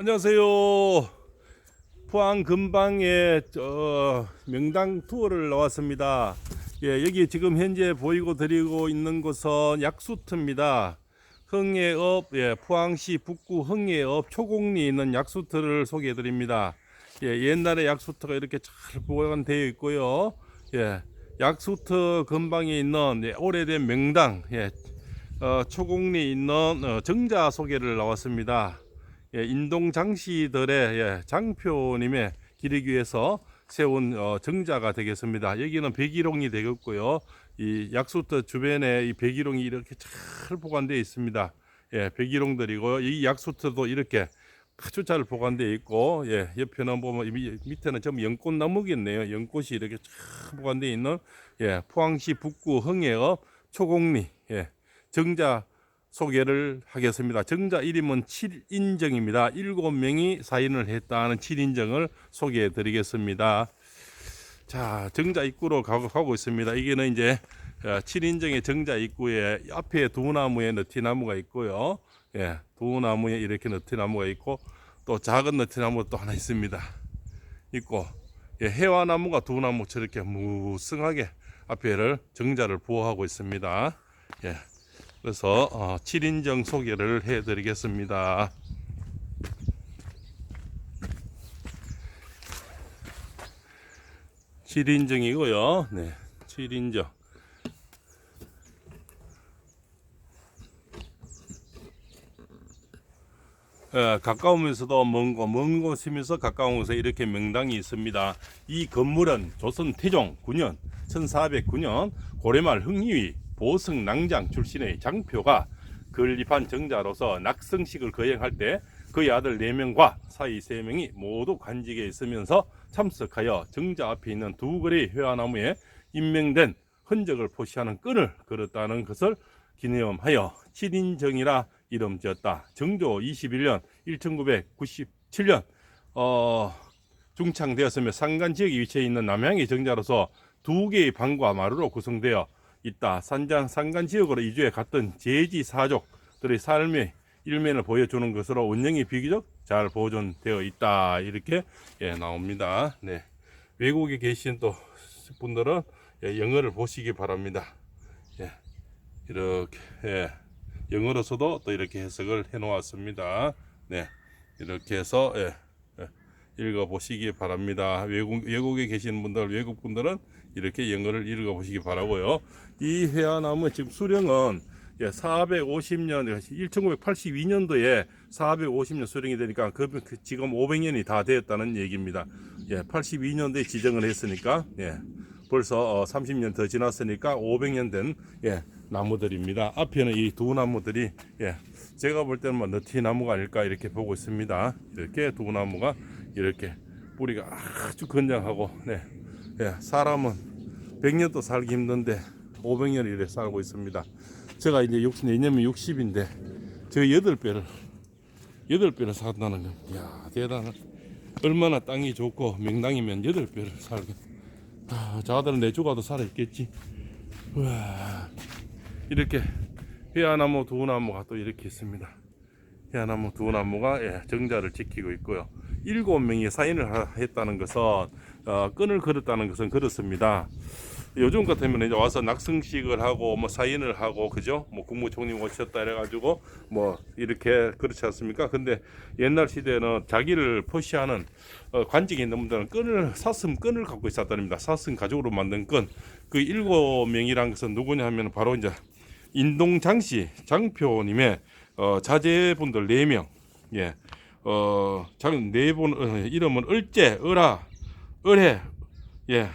안녕하세요. 포항 근방에 저 명당 투어를 나왔습니다. 예, 여기 지금 현재 보이고 드리고 있는 곳은 약수터입니다. 흥예읍, 예, 포항시 북구 흥예읍 초곡리에 있는 약수터를 소개해 드립니다. 예, 옛날에 약수터가 이렇게 잘 보관되어 있고요. 예, 약수터 근방에 있는 예, 오래된 명당, 예, 어, 초곡리에 있는 어, 정자 소개를 나왔습니다. 예, 인동 장씨들의 예, 장표님의 기리기 위해서 세운 어, 정자가 되겠습니다. 여기는 백일홍이 되겠고요. 이 약수터 주변에 이 백일홍이 이렇게 잘 보관되어 있습니다. 예, 백일홍들이고 이 약수터도 이렇게 아주 잘 보관되어 있고 예, 옆에는 보면 밑에는 전부 연꽃 나무겠네요. 연꽃이 이렇게 잘 보관되어 있는 예, 포항시 북구 흥예읍 초곡리 예, 정자 소개를 하겠습니다. 정자 이름은 7인정입니다. 7명이 사인을 했다는 7인정을 소개해 드리겠습니다. 자, 정자 입구로 가고, 있습니다. 이게는 이제 7인정의 정자 입구에 앞에 두 나무에 너티나무가 있고요. 예, 두 나무에 이렇게 너티나무가 있고 또 작은 너티나무 또 하나 있습니다. 있고 예, 해와나무가 두 나무 저렇게 무성하게 앞에를 정자를 보호하고 있습니다. 예. 그래서 어, 7인정 소개를 해드리겠습니다. 칠인정이고요 네, 7인정. 예, 가까우면서도 먼 곳, 먼 곳이면서 가까운 곳에 이렇게 명당이 있습니다. 이 건물은 조선 태종 9년, 1409년 고려말 흥리위 보성 낭장 출신의 장표가 건립한 정자로서 낙성식을 거행할 때 그의 아들 4명과 사위 3명이 모두 관직에 있으면서 참석하여 정자 앞에 있는 두 그레의 회화나무에 임명된 흔적을 표시하는 끈을 걸었다는 것을 기념하여 7인정이라 이름 지었다. 정조 21년 1997년 어, 중창되었으며 산간 지역에 위치해 있는 남향의 정자로서 두 개의 방과 마루로 구성되어 있다. 산장 산간 지역으로 이주해 갔던 제지 사족들의 삶의 일면을 보여주는 것으로 운영이 비교적 잘 보존되어 있다. 이렇게 예, 나옵니다. 네. 외국에 계신 또 분들은 예, 영어를 보시기 바랍니다. 예. 이렇게 예. 영어로서도 또 이렇게 해석을 해 놓았습니다. 네. 이렇게 해서 예. 예. 읽어 보시기 바랍니다. 외국 외국에 계시는 분들 외국 분들은 이렇게 영어를 읽어 보시기 바라고요. 이 회화나무 지금 수령은 예, 450년 1982년도에 450년 수령이 되니까 그, 그 지금 500년이 다 되었다는 얘기입니다. 예, 82년도에 지정을 했으니까 예. 벌써 어, 30년 더 지났으니까 500년 된 예, 나무들입니다. 앞에는 이 두 나무들이 예, 제가 볼 때는 뭐 너티 나무가 아닐까 이렇게 보고 있습니다. 이렇게 두 나무가 이렇게 뿌리가 아주 건장하고 네, 예, 사람은 100년도 살기 힘든데 500년 이래 살고 있습니다. 제가 이제 60, 내년이면 60인데 저 8배를 8배를 산다는 건 이야 대단한 얼마나 땅이 좋고 명당이면 8배를 살게 아, 자들은 내 주가도 살아있겠지. 우와, 이렇게 회화나무 두 나무가 또 이렇게 있습니다. 회화나무 두 나무가 예, 정자를 지키고 있고요. 일곱 명이 사인을 하- 했다는 것은 어, 끈을 걸었다는 것은 그렇습니다. 요즘 같으면 이제 와서 낙성식을 하고 뭐 사인을 하고 그죠? 뭐 국무총리 오셨다 이래가지고 뭐 이렇게 그렇지 않습니까? 근데 옛날 시대에는 자기를 표시하는 어, 관직에 있는 분들은 끈을 사슴 끈을 갖고 있었답니다. 사슴 가죽으로 만든 끈. 그 일곱 명이란 것은 누구냐 하면 바로 이제 인동 장씨 장표님의 어, 자제분들 네 명. 예. 어, 장네분 어, 이름은 을제, 을아, 을해, 예,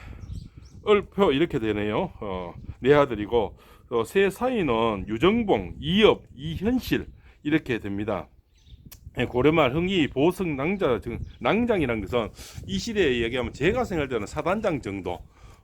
을표 이렇게 되네요. 어, 네 아들이고 어, 세 사위는 유정봉, 이업, 이현실 이렇게 됩니다. 예, 고려말 흥이 보성 낭자 즉 낭장이라는 것은 이 시대에 얘기하면 제가 생각할 때는 사단장 정도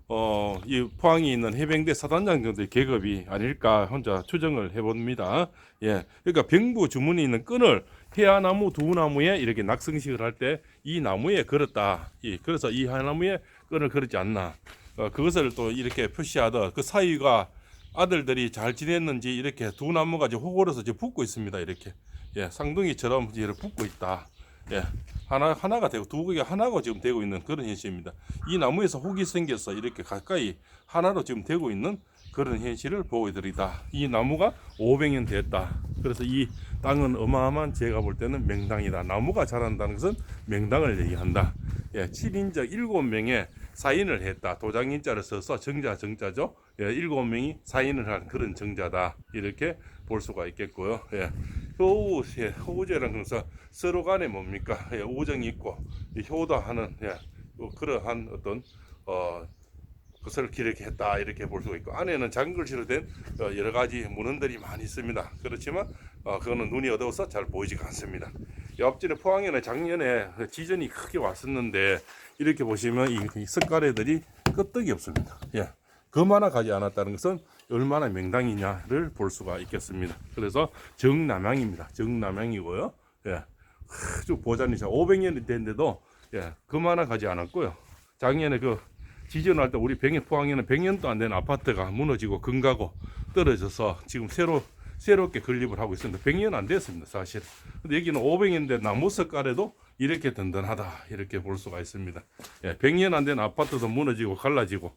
어, 이 포항에 있는 해병대 사단장 정도의 계급이 아닐까 혼자 추정을 해봅니다. 예, 그러니까 병부 주문이 있는 끈을 해아나무 두 나무에 이렇게 낙성식을 할 때 이 나무에 걸었다. 예, 그래서 이 하나무에 끈을 걸었지 않나. 어, 그것을 또 이렇게 표시하듯 그 사이가 아들들이 잘 지냈는지 이렇게 두 나무가 이제 호골어서 이제 붙고 있습니다. 이렇게 예, 쌍둥이처럼 이렇게 붙고 있다. 예. 하나 하나가 되고 두 개가 하나가 지금 되고 있는 그런 현실입니다. 이 나무에서 혹이 생겨서 이렇게 가까이 하나로 지금 되고 있는 그런 현실을 보여드리다. 이 나무가 500년 됐다. 그래서 이 땅은 어마어마한 제가 볼 때는 명당이다. 나무가 자란다는 것은 명당을 얘기한다. 예, 7인적 7명의 사인을 했다. 도장인자를 써서 정자 정자죠. 예, 7명이 사인을 한 그런 정자다. 이렇게 볼 수가 있겠고요. 예. 효우, 예, 호우제라는 것은 서로 간에 뭡니까? 예, 우정이 있고 이 효도하는 예, 뭐 그러한 어떤 어, 것을 기록했다 이렇게 볼 수가 있고 안에는 작은 글씨로 된 어, 여러 가지 문헌들이 많이 있습니다. 그렇지만 어, 그거는 눈이 어두워서 잘 보이지가 않습니다. 옆집에 포항에는 작년에 그 지전이 크게 왔었는데 이렇게 보시면 이, 이 석가래들이 끄떡이 없습니다. 예. 그마나 가지 않았다는 것은 얼마나 명당이냐를 볼 수가 있겠습니다. 그래서 정남향입니다. 정남향이고요. 예. 아주 보잔이죠. 500년이 됐는데도 예, 그마나 가지 않았고요. 작년에 그 지전할 때 우리 병해 포항에는 100년도 안된 아파트가 무너지고 금가고 떨어져서 지금 새로 새롭게 건립을 하고 있습니다. 100년 안 됐습니다, 사실. 근데 여기는 500년대 나무 석가래도 이렇게 든든하다 이렇게 볼 수가 있습니다. 예, 100년 안 된 아파트도 무너지고 갈라지고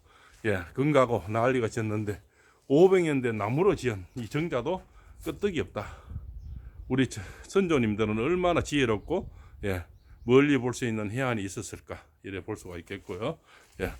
예, 금가고 난리가 졌는데 500년 된 나무로 지은 이 정자도 끄떡이 없다. 우리 저- 선조님들은 얼마나 지혜롭고 예, 멀리 볼 수 있는 해안이 있었을까 이래 볼 수가 있겠고요. 예.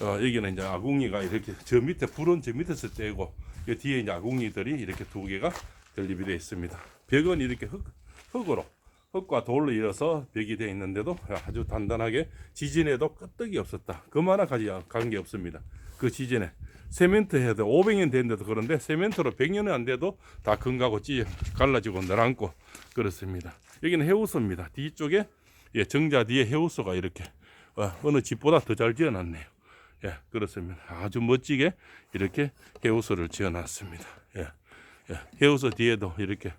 어, 여기는 이제 아궁이가 이렇게 저 밑에 불은 저 밑에서 떼고 그 뒤에 이제 아궁이들이 이렇게 두 개가 건립이 되어 있습니다. 벽은 이렇게 흙, 흙으로 흙과 돌로 이어서 벽이 되어 있는데도 아주 단단하게 지진에도 끄떡이 없었다. 그만한 가지 관계 없습니다. 그 지진에 세멘트 해도 500년 됐는데도 그런데 세멘트로 100년이 안 돼도 다 금가고 찌 갈라지고 늘어앉고 그렇습니다. 여기는 해우소입니다. 뒤쪽에 예, 정자 뒤에 해우소가 이렇게 어, 어느 집보다 더 잘 지어놨네요. 예, 그렇습니다. 아주 멋지게 이렇게 해우소를 지어 놨습니다. 예, 예, 해우소 뒤에도 이렇게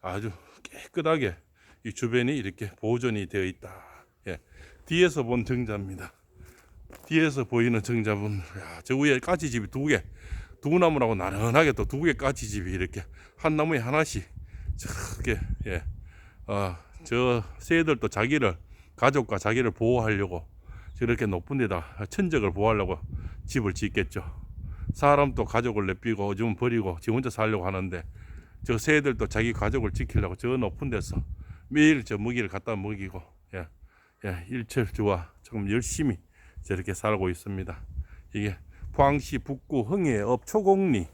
아주 깨끗하게 이 주변이 이렇게 보존이 되어 있다. 예, 뒤에서 본 정자입니다. 뒤에서 보이는 정자분, 야, 저 위에 까치집이 두 개, 두 나무라고 나른하게 또 두 개 까치집이 이렇게 한 나무에 하나씩 저렇게 예, 어, 저 새들도 자기를 가족과 자기를 보호하려고 저렇게 높은 데다 천적을 보호하려고 집을 짓겠죠. 사람도 가족을 내비고 좀 버리고 지 혼자 살려고 하는데 저 새들도 자기 가족을 지키려고 저 높은 데서 매일 저 먹이를 갖다 먹이고 예, 예, 일철주와 조금 열심히 저렇게 살고 있습니다. 이게 포항시 북구 흥해읍 초곡리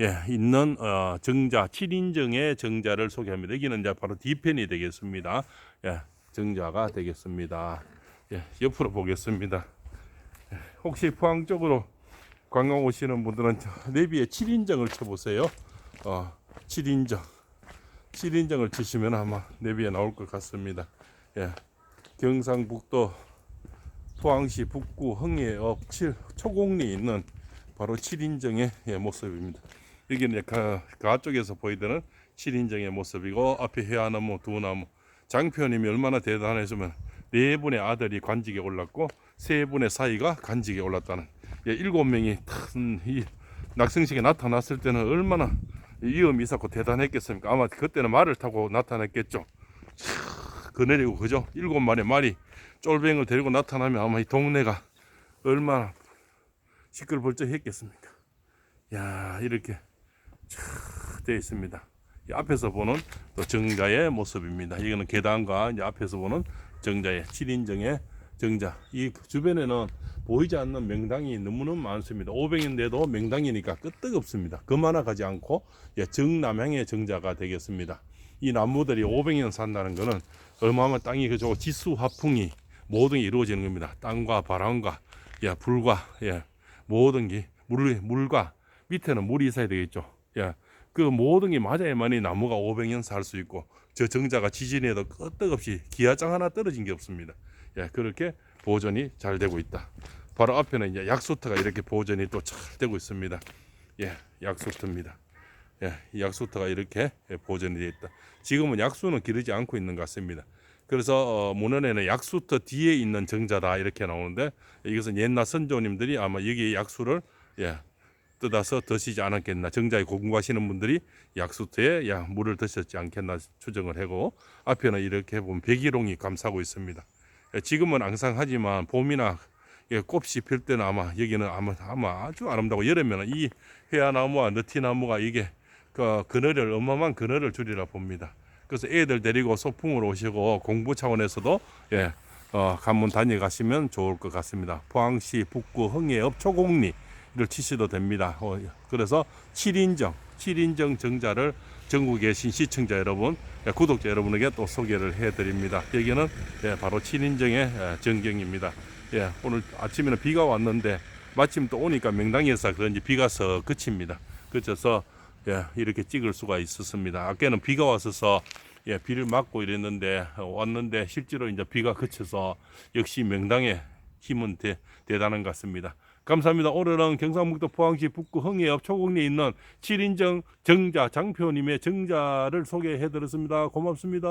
예, 있는 어, 정자 7인정의 정자를 소개합니다. 여기는 이제 바로 뒤편이 되겠습니다. 예, 정자가 되겠습니다. 예, 옆으로 보겠습니다. 예, 혹시 포항 쪽으로 관광 오시는 분들은 저 내비에 7인정을 쳐보세요. 어, 7인정. 7인정을 치시면 아마 내비에 나올 것 같습니다. 예, 경상북도 포항시 북구 흥해읍 7 초곡리에 있는 바로 7인정의 예, 모습입니다. 여기는 가, 가 쪽에서 보이는 7인정의 모습이고 앞에 해안나무 두 나무 장표님이 얼마나 대단했으면 네 분의 아들이 관직에 올랐고 세 분의 사이가 관직에 올랐다는 예, 일곱 명이 이 낙성식에 나타났을 때는 얼마나 위험이 있었고 대단했겠습니까? 아마 그때는 말을 타고 나타났겠죠. 차, 그네리고 그죠? 일곱 마리 말이 쫄뱅을 데리고 나타나면 아마 이 동네가 얼마나 시끌벌쩍했겠습니까? 야 이렇게 쫙 되어 있습니다. 이 앞에서 보는 또 정자의 모습입니다. 이거는 계단과 이제 앞에서 보는 정자의 7인정의 정자. 이 주변에는 보이지 않는 명당이 너무너무 많습니다. 500인데도 명당이니까 끄떡없습니다. 그만하 가지 않고 예, 정남향의 정자가 되겠습니다. 이 나무들이 500년 산다는 것은 어마어마한 땅이 그저 지수 화풍이 모든 게 이루어지는 겁니다. 땅과 바람과 예, 불과 예, 모든 게 물, 물과 밑에는 물이 있어야 되겠죠. 예, 그 모든 게 맞아야만이 나무가 500년 살 수 있고 저 정자가 지진에도 끄떡없이 기아장 하나 떨어진 게 없습니다. 예, 그렇게 보존이 잘 되고 있다. 바로 앞에는 이제 약수터가 이렇게 보존이 또 잘 되고 있습니다. 예, 약수터입니다. 예, 이 약수터가 이렇게 예, 보존이 되어 있다. 지금은 약수는 기르지 않고 있는 것 같습니다. 그래서 어, 문헌에는 약수터 뒤에 있는 정자다 이렇게 나오는데 이것은 옛날 선조님들이 아마 여기 약수를 예, 뜯어서 드시지 않았겠나 정자에 공부하시는 분들이 약수터에 야 물을 드셨지 않겠나 추정을 하고 앞에는 이렇게 보면 백일홍이 감싸고 있습니다. 예, 지금은 앙상하지만 봄이나 예, 꽃이 필 때는 아마 여기는 아마, 아마 아주 아름다고 여름에는 이 회화나무와 느티나무가 이게 그 그늘을 어마어마한 그늘을 줄이라 봅니다. 그래서 애들 데리고 소풍으로 오시고 공부 차원에서도 예, 어, 관문 다녀가시면 좋을 것 같습니다. 포항시 북구 흥해 읍 초곡리 를 치셔도 됩니다. 어, 그래서 7인정, 7인정 정자를 전국에 계신 시청자 여러분, 예, 구독자 여러분에게 또 소개를 해드립니다. 여기는 예, 바로 7인정의 예, 전경입니다. 예, 오늘 아침에는 비가 왔는데 마침 또 오니까 명당에서 그런지 비가 서 그칩니다. 그쳐서 예, 이렇게 찍을 수가 있었습니다. 아까는 비가 왔어서 예, 비를 맞고 이랬는데 어, 왔는데 실제로 이제 비가 그쳐서 역시 명당의 힘은 대, 대단한 것 같습니다. 감사합니다. 오늘은 경상북도 포항시 북구 흥해읍 초곡리에 있는 7인정 정자 장표님의 정자를 소개해 드렸습니다. 고맙습니다.